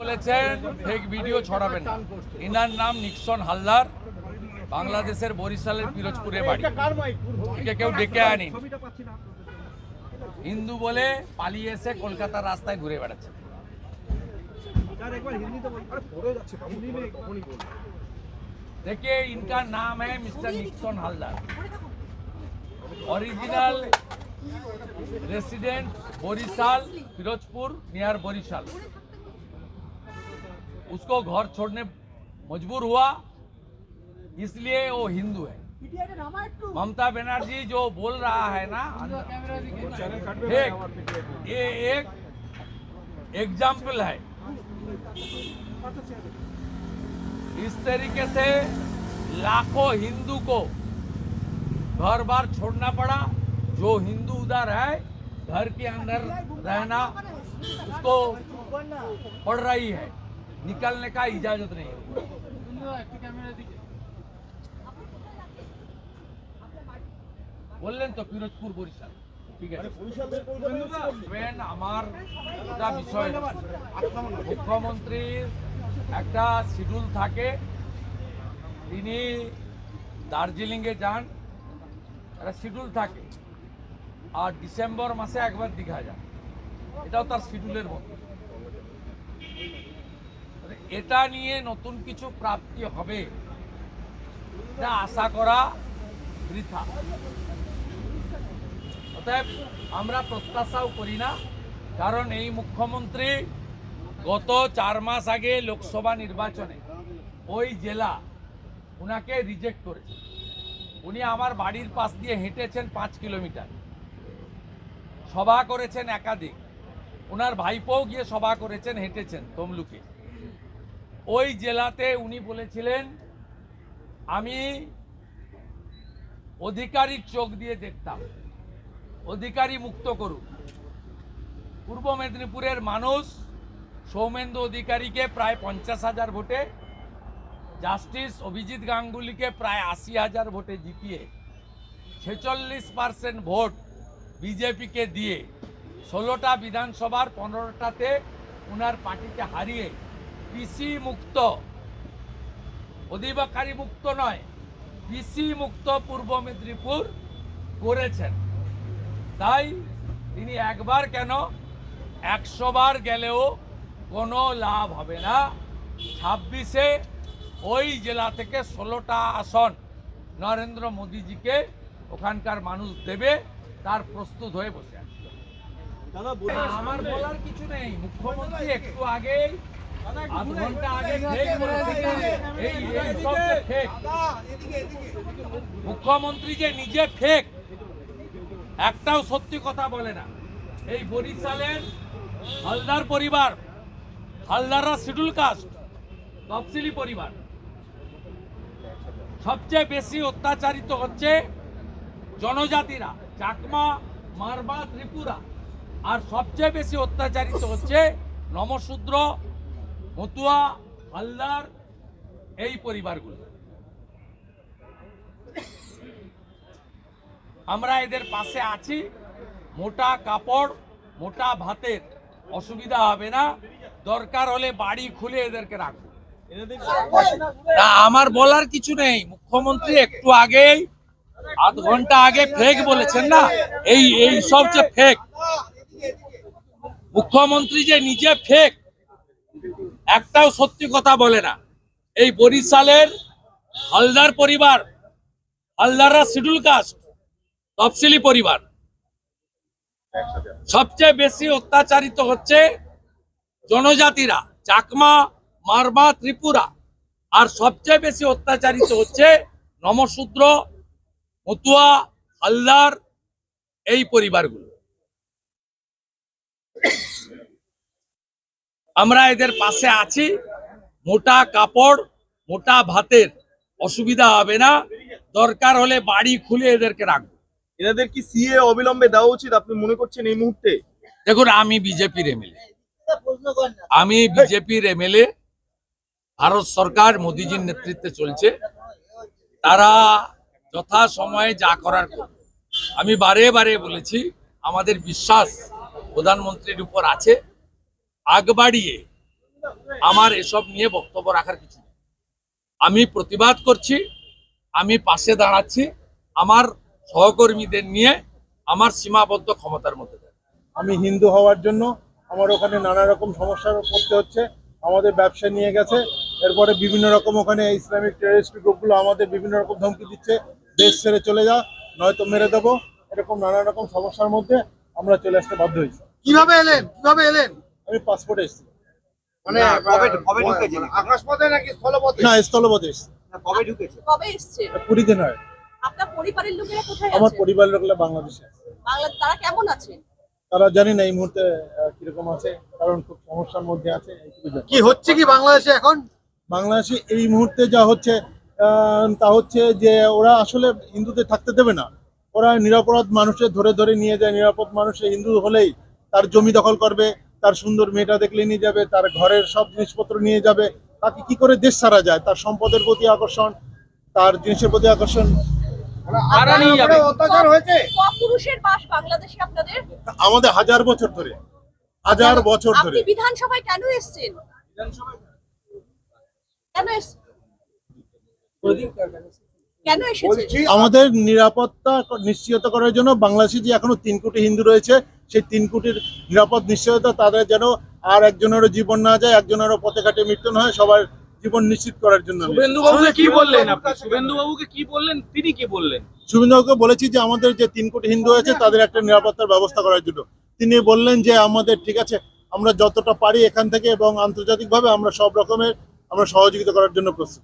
বলেছেন fake video ছড়াবেন না inner নাম নিক্সন হালদার বাংলাদেশের বরিশালের পিরোজপুরে বাড়ি একে কেউ ডেকে আনি হিন্দু বলে পালিয়ে এসে কলকাতার রাস্তায় ঘুরে বেড়াচ্ছে देखिए इनका नाम है mister Nixon Haldar original resident Barisal Firozpur near Barisal उसको घर छोड़ने मजबूर हुआ, इसलिए वो हिंदू है। ममता बनर्जी जो बोल रहा है ना एक ये एक एग्ज़ाम्पल है। इस तरीके से लाखों हिंदू को घर बार छोड़ना पड़ा। जो हिंदू उधर है, घर के अंदर रहना, उसको पड़ रही है। निकलने का इजाजत नहीं है বললেন তো পিরোজপুর বরিশাল ঠিক আছে দেখবেন আমার একটা বিষয় মুখ্যমন্ত্রীর একটা শিডিউল থাকে তিনি দার্জিলিংয়ে যান একটা শিডিউল থাকে আর ডিসেম্বর মাসে একবার দীঘা যান এটাও তার শিডিউলের মতো মানে এটা নিয়ে নতুন কিছু প্রাপ্তি হবে। এটা আশা করা বৃথা। অতএব আমরা প্রত্যাশাও করি না, কারণ এই মুখ্যমন্ত্রী গত চার মাস আগে লোকসভা নির্বাচনে ওই জেলা উনাকে রিজেক্ট করেছে। উনি আমার বাড়ির পাশ দিয়ে হেঁটেছেন পাঁচ কিলোমিটার। সভা করেছেন একাধিক। ওনার ভাইপোও গিয়ে সভা করেছেন, হেঁটেছেন তমলুকে। ওই জেলাতে উনি বলেছিলেন, আমি অধিকারীর চোখ দিয়ে দেখতাম। অধিকারী মুক্ত করুক। পূর্ব মেদিনীপুরের মানুষ সৌমেন্দু অধিকারীকে প্রায় পঞ্চাশ হাজার ভোটে, জাস্টিস অভিজিৎ গাঙ্গুলিকে প্রায় আশি হাজার ভোটে জিতিয়ে, ছেচল্লিশ পার্সেন্ট ভোট বিজেপিকে দিয়ে ষোলোটা বিধানসভার পনেরোটাতে ওনার পার্টিকে হারিয়ে পিসি মুক্ত। অধিবাকারী মুক্ত নয় পিসি মুক্ত পূর্ব মেদিনীপুর করেছেন। তাই তিনি একবার কেন একশো বার গেলেও কোনো লাভ হবে না। ছাব্বিশে ওই জেলা থেকে ষোলোটা আসন নরেন্দ্র মোদীজিকে ওখানকার মানুষ দেবে তার প্রস্তুত হয়ে বসে আছে। আমার বলার কিছু নেই। মুখ্যমন্ত্রী একটু আগে মুখ্যমন্ত্রী যে নিজে ফেক একটাও সত্যি কথা বলে না। এই বরিশালের হালদার পরিবার, হালদাররা শিডিউল কাস্ট তফসিলি পরিবার। সবচেয়ে বেশি অত্যাচারিত হচ্ছে জনজাতিরা, চাকমা, মারবা, ত্রিপুরা। আর সবচেয়ে বেশি অত্যাচারিত হচ্ছে নমশূদ্র মতুয়া হালদার, এই পরিবারগুলো। আমরা এদের পাশে আছি। মোটা কাপড়, মোটা ভাতের অসুবিধা হবে না। দরকার হলে বাড়ি খুলে এদেরকে রাখব। না, আমার বলার কিছু নেই। মুখ্যমন্ত্রী একটু আগেই, আধ ঘণ্টা আগে ফেক বলেছেন না? এই এই সব যে ফেক মুখ্যমন্ত্রী যে নিজে ফেক একটাও সত্যি কথা বলে না। এই বরিশালের হালদার পরিবার, হালদাররা শিডিউল কাস্ট তফসিলি পরিবার। সবচেয়ে বেশি অত্যাচারিত হচ্ছে জনজাতিরা, চাকমা মারমা ত্রিপুরা। আর সবচেয়ে বেশি অত্যাচারিত হচ্ছে নমশূদ্র, মতুয়া, হালদার এই পরিবারগুলো। আমরা এদের পাশে আছি। মোটা কাপড় মোটা ভাতের অসুবিধা হবে না। দরকার হলে বাড়ি খুলে এদেরকে রাখব। এনাদের কি সিএ অবিলম্বে দেওয়া উচিত? আপনি মনে করছেন এই মুহূর্তে? দেখুন আমি বিজেপির এমএলএ। আমি বিজেপির এমএলএ। ভারত সরকার মোদিজির নেতৃত্বে চলছে। তারা যথা সময়ে যা করার। আমি বারে বারে বলেছি আমাদের বিশ্বাস প্রধানমন্ত্রীর উপর আছে। আগ বাড়িয়ে আমার এসব নিয়ে বক্তব্য রাখার কিছু নেই। আমি প্রতিবাদ করছি আমি পাশে দাঁড়াচ্ছি আমার সহকর্মীদের নিয়ে আমার সীমাবদ্ধ ক্ষমতার মধ্যে আমি হিন্দু হওয়ার জন্য আমার ওখানে নানা রকম সমস্যার পড়তে হচ্ছে আমাদের ব্যবসা নিয়ে গেছে এরপরে বিভিন্ন রকম ওখানে ইসলামিক টেরিস্ট গ্রুপগুলো আমাদের বিভিন্ন রকম ধমকি দিচ্ছে দেশ ছেড়ে চলে যা নয়তো মেরে দেবো এরকম নানা রকম সমস্যার মধ্যে আমরা চলে আসতে বাধ্য হয়েছি। কীভাবে এলেন? কীভাবে এলেন? আমি পাসপোর্টে এসেছি মানে কবে কবে ঢুকেছে? আকাশপথে নাকি স্থলপথে? না স্থলপথে এসেছি। কবে ঢুকেছে? কবে এসছে? কুড়ি দিন হয় আপনার পরিবারের লোকেরা কোথায় আমার পরিবারের লোকরা বাংলাদেশে আছে। বাংলা তারা কেমন আছে? তারা জানি না এই মুহূর্তে কীরকম আছে কারণ খুব সমস্যার মধ্যে আছে কি হচ্ছে কি বাংলাদেশে এখন? বাংলাদেশে এই মুহূর্তে যা হচ্ছে আহ, তা হচ্ছে যে ওরা আসলে হিন্দুদের থাকতে দেবে না। ওরা নিরাপরাধ মানুষের ধরে ধরে নিয়ে যায়। নিরাপদ মানুষে হিন্দু হলেই তার জমি দখল করবে তার সুন্দর মেয়েটা দেখলে নিয়ে যাবে তার ঘরের সব জিনিসপত্র নিয়ে যাবে তাকে কি করে দেশ ছাড়া যায়? তার সম্পদের প্রতি আকর্ষণ তার জিনিসের প্রতি আকর্ষণ। আপনার উপরে অত্যাচার হয়েছে। পুরুষের বাস বাংলাদেশে আপনাদের? আমাদের হাজার বছর ধরে হাজার বছর ধরে। বিধানসভায় কেন এসেছেন? আমাদের নিরাপত্তা নিশ্চিত করার জন্য বাংলাদেশে যে এখনও তিন কোটি হিন্দু রয়েছে সেই তিন কোটির নিরাপদ নিশ্চয়তা তাদের যেন আর একজনেরও জীবন না যায় একজনেরও পথে ঘাটে মৃত্যু না হয় সবার জীবন নিশ্চিত করার জন্য আমি শুভেন্দু বাবুকে কি বললেন আপনি? কি বললেন? তিনি কি বললেন? সুবিন্দাকে বলেছি যে আমাদের যে তিন কোটি হিন্দু আছে তাদের একটা নিরাপত্তার ব্যবস্থা করার জন্য। তিনি বললেন যে আমাদের ঠিক আছে আমরা যতটা পারি এখান থেকে এবং আন্তর্জাতিকভাবে আমরা সব রকমের আমরা সহযোগিতা করার জন্য প্রস্তুত।